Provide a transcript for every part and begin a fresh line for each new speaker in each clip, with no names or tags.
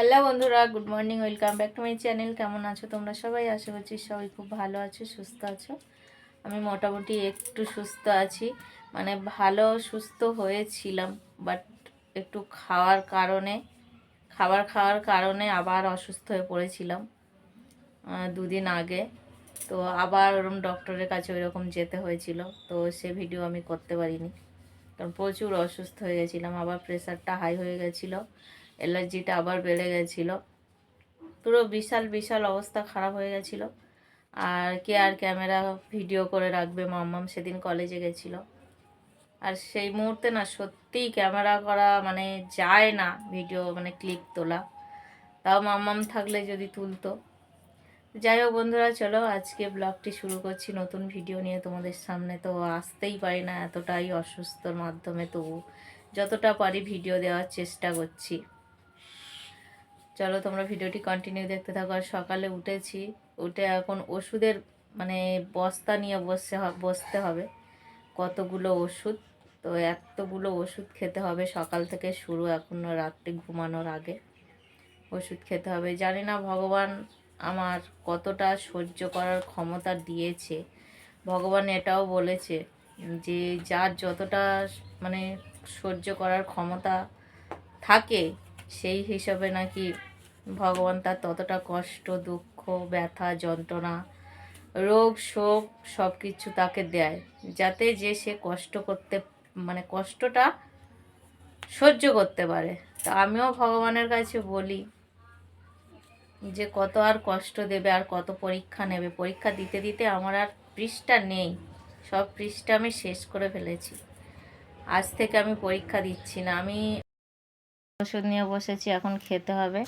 Hello বন্ধুরা, good morning, welcome back to my channel. কেমন আছো তোমরা সবাই? আশা করছি সবাই খুব ভালো আছো, সুস্থ আছো। আমি মোটামুটি একটু সুস্থ আছি মানে ভালো সুস্থ হয়েছিলাম বাট একটু খাওয়ার কারণে, খাবার খাওয়ার কারণে আবার অসুস্থ হয়ে পড়েছিলাম দুদিন আগে। তো আবার ওরকম ডক্টরের কাছে ওইরকম যেতে হয়েছিল, তো সে ভিডিও আমি করতে পারিনি। কারণ প্রচুর অসুস্থ হয়ে গেছিলাম, আবার প্রেশারটা হাই হয়ে গেছিল। অ্যালার্জিটা আবার বেড়ে গেছিল। পুরো বিশাল বিশাল অবস্থা খারাপ হয়ে গেছিল। আর কে আর ক্যামেরা ভিডিও করে রাখবে? মাম্মাম সেদিন কলেজে গেছিল। আর সেই মুহূর্তে না সত্যিই ক্যামেরা করা মানে যায় না ভিডিও মানে ক্লিক তোলা। তাও মাম্মাম থাকলে যদি তুলতো। যাই হোক বন্ধুরা, চলো আজকে ব্লগটি শুরু করছি নতুন ভিডিও নিয়ে। তোমাদের সামনে তো আসতেই পারি না, এতটাই অসুস্থর মাধ্যমে তবু যতটা পারি ভিডিও দেওয়ার চেষ্টা করছি। চলো তোমরা ভিডিওটি কন্টিনিউ দেখতে থাকো। আর সকালে উঠেছি, উঠে এখন ওষুধের মানে বস্তা নিয়ে বসে বসতে হবে। কতগুলো ওষুধ? তো এতগুলো ওষুধ খেতে হবে সকাল থেকে শুরু, এখনও রাত্রে ঘুমানোর আগে ওষুধ খেতে হবে। জানি না ভগবান আমার কতটা সহ্য করার ক্ষমতা দিয়েছে। ভগবান এটাও বলেছে যে যার যতটা মানে সহ্য করার ক্ষমতা থাকে, সেই হিসাবে নাকি ভগবান তার ততটা কষ্ট, দুঃখ, ব্যথা, যন্ত্রণা, রোগ, শোক সব কিছু তাকে দেয়। যাতে যে সে কষ্ট করতে মানে কষ্টটা সহ্য করতে পারে। তা আমিও ভগবানের কাছে বলি যে, কত আর কষ্ট দেবে, আর কত পরীক্ষা নেবে। পরীক্ষা দিতে দিতে আমার আর পৃষ্ঠা নেই। সব পৃষ্ঠা আমি শেষ করে ফেলেছি। আজ থেকে আমি পরীক্ষা দিচ্ছি না। আমি ওষুধ নিয়ে বসেছি, এখন খেতে হবে।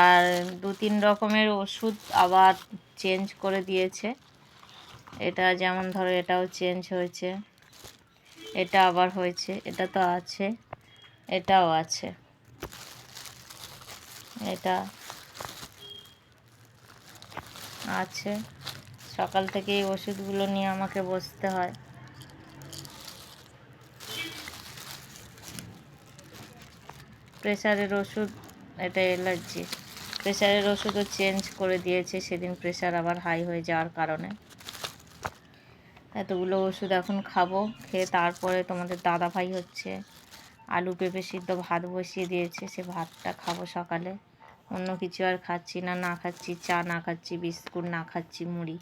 আর দু তিন রকমের ওষুধ আবার চেঞ্জ করে দিয়েছে। এটা যেমন ধরো এটাও চেঞ্জ হয়েছে। এটা আবার হয়েছে। এটা তো আছে। এটাও আছে। এটা আছে। সকাল থেকে এই ওষুধগুলো নিয়ে আমাকে বসতে হয়। প্রেশারের ওষুধ এটা অ্যালার্জি প্রেশারের ওষুধও চেঞ্জ করে দিয়েছে, সেদিন প্রেশার আবার হাই হয়ে যাওয়ার কারণে। এতগুলো ওষুধ এখন খাব, খেয়ে তারপরে তোমাদের দাদা ভাই হচ্ছে। আলু পেঁপে সিদ্ধ ভাত বসিয়ে দিয়েছে, সে ভাতটা খাব সকালে। অন্য কিছু আর খাচ্ছি না না খাচ্ছি চা, না খাচ্ছি বিস্কুট, না খাচ্ছি মুড়ি।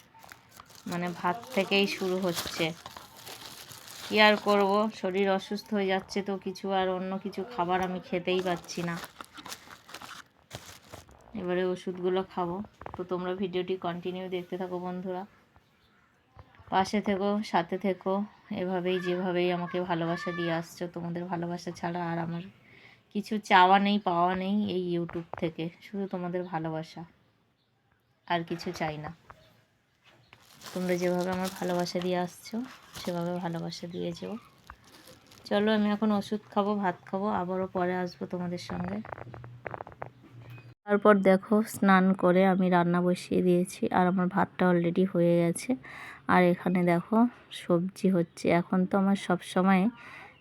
মানে ভাত থেকেই শুরু হচ্ছে। কি আর করব? শরীর অসুস্থ হয়ে যাচ্ছে তো কিছু আর অন্য কিছু খাবার আমি খেতেই পাচ্ছি না। এবারে ওষুধগুলো খাব। তো তোমরা ভিডিওটি কন্টিনিউ দেখতে থাকো বন্ধুরা। পাশে থেকো, সাথে থেকো, এভাবেই যেভাবেই আমাকে ভালোবাসা দিয়ে আসছো, তোমাদের ভালোবাসা ছাড়া আর আমার কিছু চাওয়া নেই, পাওয়া নেই এই ইউটিউব থেকে। শুধু তোমাদের ভালোবাসা, আর কিছু চাই না। তোমরা যেভাবে আমার ভালোবাসা দিয়ে আসছো, সেভাবে ভালোবাসা দিয়ে যেও। চলো, আমি এখন ওষুধ খাব, ভাত খাব, আবারও পরে আসব তোমাদের সঙ্গে। তারপর দেখো স্নান করে আমি রান্না বসিয়ে দিয়েছি আর আমার ভাতটা অলরেডি হয়ে গেছে। আর এখানে দেখো সবজি হচ্ছে। এখন তো আমার সব সময়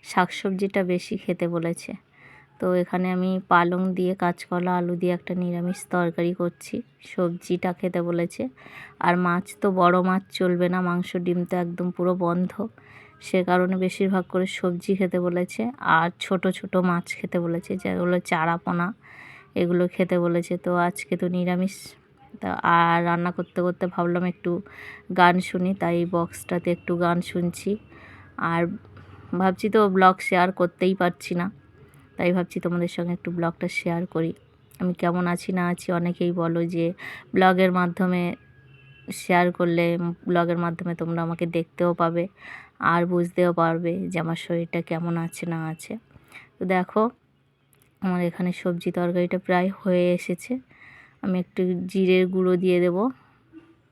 শাকসবজিটা বেশি খেতে বলেছে। তো এখানে আমি পালং দিয়ে, কাঁচকলা, আলু দিয়ে একটা নিরামিষ তরকারি করছি। সবজিটা খেতে বলেছে। আর মাছ তো বড় মাছ চলবে না, মাংস, ডিম তো একদম পুরো বন্ধ। সে কারণে বেশিরভাগ করে সবজি খেতে বলেছে। আর ছোট ছোট মাছ খেতে বলেছে, যেগুলো চারাপোনা। এগুলো খেতে বলেছে। তো আজকে তো নিরামিষ। তা আর রান্না করতে করতে ভাবলাম একটু গান শুনি, তাই বক্সটাতে একটু গান শুনছি। আর ভাবছি তো ব্লগ শেয়ার করতেই পারছি না। তাই ভাবছি তোমাদের সঙ্গে একটু ব্লগটা শেয়ার করি। আমি কেমন আছি না আছি অনেকেই বলো যে, ব্লগের মাধ্যমে শেয়ার করলে ব্লগের মাধ্যমে তোমরা আমাকে দেখতেও পাবে আর বুঝতেও পারবে যে আমার শরীরটা কেমন আছে না আছে। তো দেখো আমার এখানে সবজি তরকারিটা প্রায় হয়ে এসেছে। আমি একটু জিরের গুঁড়ো দিয়ে দেব।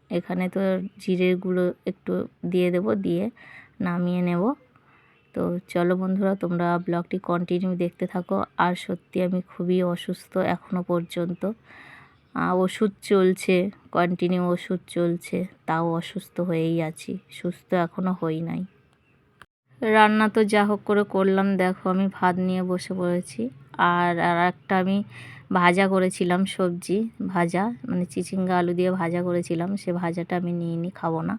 এখানে তো জিরের গুঁড়ো একটু দিয়ে দেব, দিয়ে নামিয়ে নেব। তো চলো বন্ধুরা, তোমরা ব্লগটি কন্টিনিউ দেখতে থাকো। আর সত্যি আমি খুবই অসুস্থ এখনও পর্যন্ত। ওষুধ চলছে কন্টিনিউ ওষুধ চলছে, তাও অসুস্থ হয়েই আছি। সুস্থ এখনও হই নাই। রান্না তো যা হোক করে করলাম, দেখো আমি ভাত নিয়ে বসে পড়েছি। আর আর একটা আমি ভাজা করেছিলাম সবজি, ভাজা মানে চিচিঙ্গা আলু দিয়ে ভাজা করেছিলাম, সে ভাজাটা আমি নিয়ে নি, খাব না।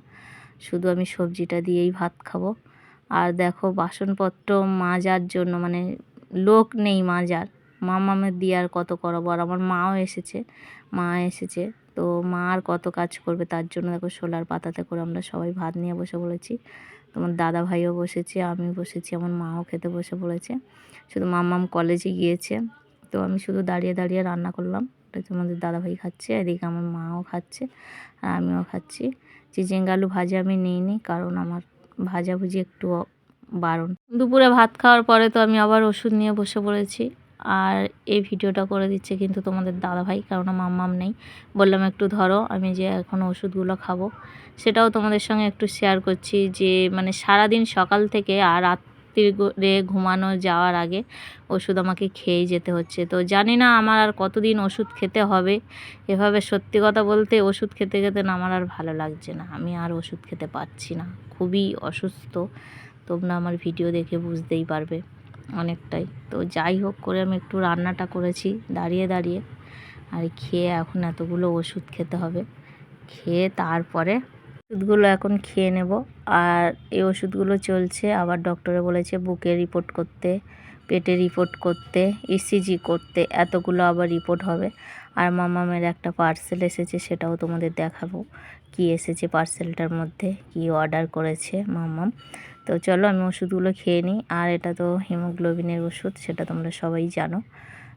শুধু আমি সবজিটা দিয়েই ভাত খাব। আর দেখো, বাসনপত্র মাজার জন্য মানে লোক নেই মাজার। মামামের দিয়ে আর কত করাবো? আর আমার মাও এসেছে, মা এসেছে। তো মা আর কত কাজ করবে? তার জন্য দেখো, সোলার পাতাতে করে আমরা সবাই ভাত নিয়ে বসে বলেছি তোমার দাদা ভাইও বসেছে আমি বসেছি, আমার মাও খেতে বসে পড়েছে। শুধু মামাম কলেজে গিয়েছে। তো আমি শুধু দাঁড়িয়ে দাঁড়িয়ে রান্না করলাম। তোমাদের দাদাভাই খাচ্ছে, এদিকে আমার মাও খাচ্ছে, আর আমিও খাচ্ছি। চিচিঙ্গা আলু ভাজা আমি নিইনি, কারণ আমার ভাজাভুজি একটু বারণ। দুপুরে ভাত খাওয়ার পরে তো আমি আবার ওষুধ নিয়ে বসে পড়েছি। আর এই ভিডিওটা করে দিচ্ছে কিন্তু তোমাদের দাদাভাই কারণ মাম্মাম নেই। বললাম, একটু ধরো, আমি যে এখন ওষুধগুলো খাব। সেটাও তোমাদের সঙ্গে একটু শেয়ার করছি যে মানে সারাদিন সকাল থেকে আর রাত্রিরে ঘুমানো যাওয়ার আগে ওষুধ আমাকে খেয়েই যেতে হচ্ছে। তো জানি না আমার আর কতদিন ওষুধ খেতে হবে। এভাবে সত্যি কথা বলতে ওষুধ খেতে খেতে না আমার আর ভালো লাগছে না। আমি আর ওষুধ খেতে পারছি না। খুবই অসুস্থ। তোমরা আমার ভিডিও দেখে বুঝতেই পারবে। অনেকটাই। তো যাই হোক করে আমি একটু রান্নাটা করেছি দাঁড়িয়ে দাঁড়িয়ে। আর খেয়ে এখন এতগুলো ওষুধ খেতে হবে। খেয়ে তারপরে ওষুধগুলো এখন খেয়ে নেব। আর এই ওষুধগুলো চলছে, আবার ডক্টরে বলেছে বুকে রিপোর্ট করতে, পেটে রিপোর্ট করতে ইসিজি করতে, এতগুলো আবার রিপোর্ট হবে। আর মামামের একটা পার্সেল এসেছে, সেটাও তোমাদের দেখাবো। কি এসেছে পার্সেলটার মধ্যে, কি অর্ডার করেছে মামাম। তো চলো আমি ওষুধগুলো খেয়ে নিই। আর এটা তো হিমোগ্লোবিনের ওষুধ, সেটা তোমরা সবাই জানো।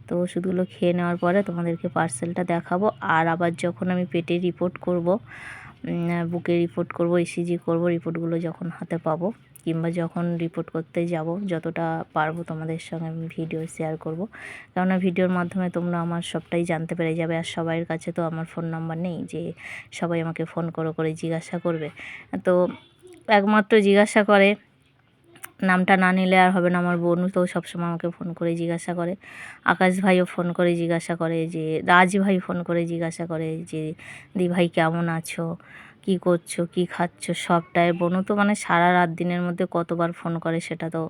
তো ওষুধগুলো খেয়ে নেওয়ার পরে তোমাদেরকে পার্সেলটা দেখাবো। আর আবার যখন আমি পেটে রিপোর্ট করব বুকে রিপোর্ট করব ইসিজি করব রিপোর্টগুলো যখন হাতে পাবো, কিংবা যখন রিপোর্ট করতে যাব, যতটা পারব তোমাদের সঙ্গে আমি ভিডিও শেয়ার করব। কেননা ভিডিওর মাধ্যমে তোমরা আমার সবটাই জানতে পেরে যাবে। আর সবাইয়ের কাছে তো আমার ফোন নাম্বার নেই যে সবাই আমাকে ফোন করে করে জিজ্ঞাসা করবে। তো একমাত্র জিজ্ঞাসা করে। নামটা না নিলে আর হবে না আমার বোন তো সবসময় আমাকে ফোন করে জিজ্ঞাসা করে। আকাশ ভাইও ফোন করে জিজ্ঞাসা করে যে, রাজ ভাই ফোন করে জিজ্ঞাসা করে যে দি ভাই কেমন আছো? কি করছ, কি খাচ্ছ, সবটাই বোনও তো মানে সারা রাত দিনের মধ্যে কতবার ফোন করে সেটা তো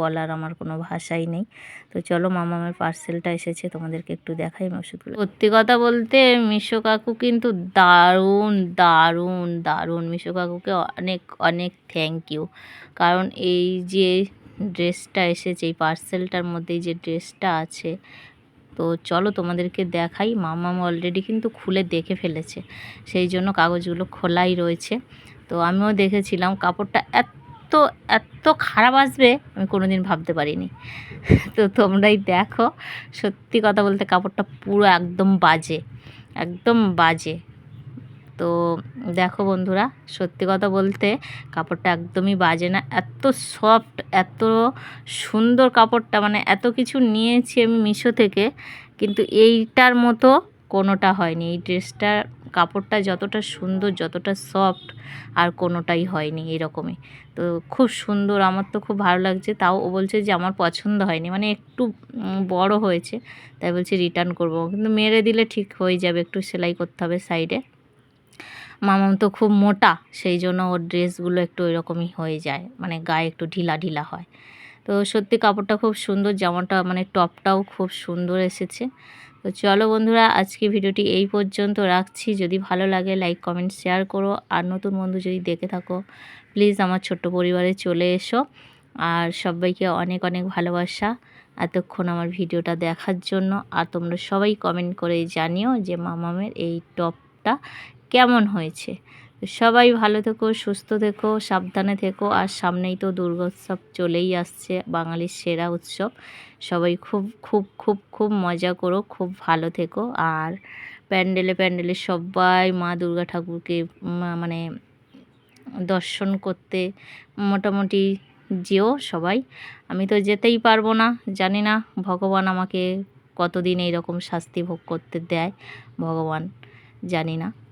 বলার আমার কোনো ভাষাই নেই। তো চলো মামামের পার্সেলটা এসেছে, তোমাদেরকে একটু দেখাই ওষুধগুলো। সত্যি কথা বলতে মিশো কাকু কিন্তু দারুণ দারুণ দারুণ। মিশো কাকুকে অনেক অনেক থ্যাংক ইউ কারণ এই যে ড্রেসটা এসেছে, এই পার্সেলটার মধ্যে যে ড্রেসটা আছে তো চলো তোমাদেরকে দেখাই। মামাম অলরেডি কিন্তু খুলে দেখে ফেলেছে। সেই জন্য কাগজগুলো খোলাই রয়েছে। তো আমিও দেখেছিলাম, কাপড়টা এত এত খারাপ আসবে আমি কোনো দিন ভাবতে পারিনি। তো তোমরাই দেখো। সত্যি কথা বলতে কাপড়টা পুরো একদম বাজে একদম বাজে। তো দেখো বন্ধুরা, সত্যি কথা বলতে কাপড়টা একদমই বাজে না। এত সফট এত সুন্দর কাপড়টা মানে এত কিছু নিয়েছি আমি মিশো থেকে, কিন্তু এইটার মতো কোনোটা হয়নি। এই ড্রেসটার কাপড়টা যতটা সুন্দর, যতটা সফট আর কোনোটাই হয়নি এরকমই। তো খুব সুন্দর, আমার তো খুব ভালো লাগছে। তাও ও বলছে যে আমার পছন্দ হয়নি মানে একটু বড় হয়েছে, তাই বলছে রিটার্ন করব। কিন্তু মেরে দিলে ঠিক হয়ে যাবে, একটু সেলাই করতে হবে সাইডে মামাম তো খুব মোটা, সেই জন্য ওর ড্রেসগুলো একটু ওইরকমই হয়ে যায় মানে গায়ে একটু ঢিলা ঢিলা হয়। তো সত্যি কাপড়টা খুব সুন্দর, জামাটা মানে টপটাও খুব সুন্দর এসেছে। তো চলো বন্ধুরা, আজকে ভিডিওটি এই পর্যন্ত রাখছি। যদি ভালো লাগে, লাইক, কমেন্ট, শেয়ার করো। আর নতুন বন্ধু যদি দেখে থাকো, প্লিজ আমার ছোট্ট পরিবারে চলে এসো। আর সবাইকে অনেক অনেক ভালোবাসা এতক্ষণ আমার ভিডিওটা দেখার জন্য। আর তোমরা সবাই কমেন্ট করে জানিও যে মামামের এই টপটা কেমন হয়েছে? সবাই ভালো থেকো, সুস্থ থেকো, সাবধানে থেকো। আর সামনেই তো দুর্গোৎসব চলেই আসছে, বাঙালির সেরা উৎসব। সবাই খুব খুব খুব খুব মজা করো, খুব ভালো থেকো। আর প্যান্ডেলে প্যান্ডেলে সবাই মা দুর্গা ঠাকুরকে মানে দর্শন করতে মোটামুটি যেও সবাই। আমি তো যেতেই পারব না, জানি না, ভগবান আমাকে কতদিন এইরকম শাস্তি ভোগ করতে দেয়? ভগবান জানি না।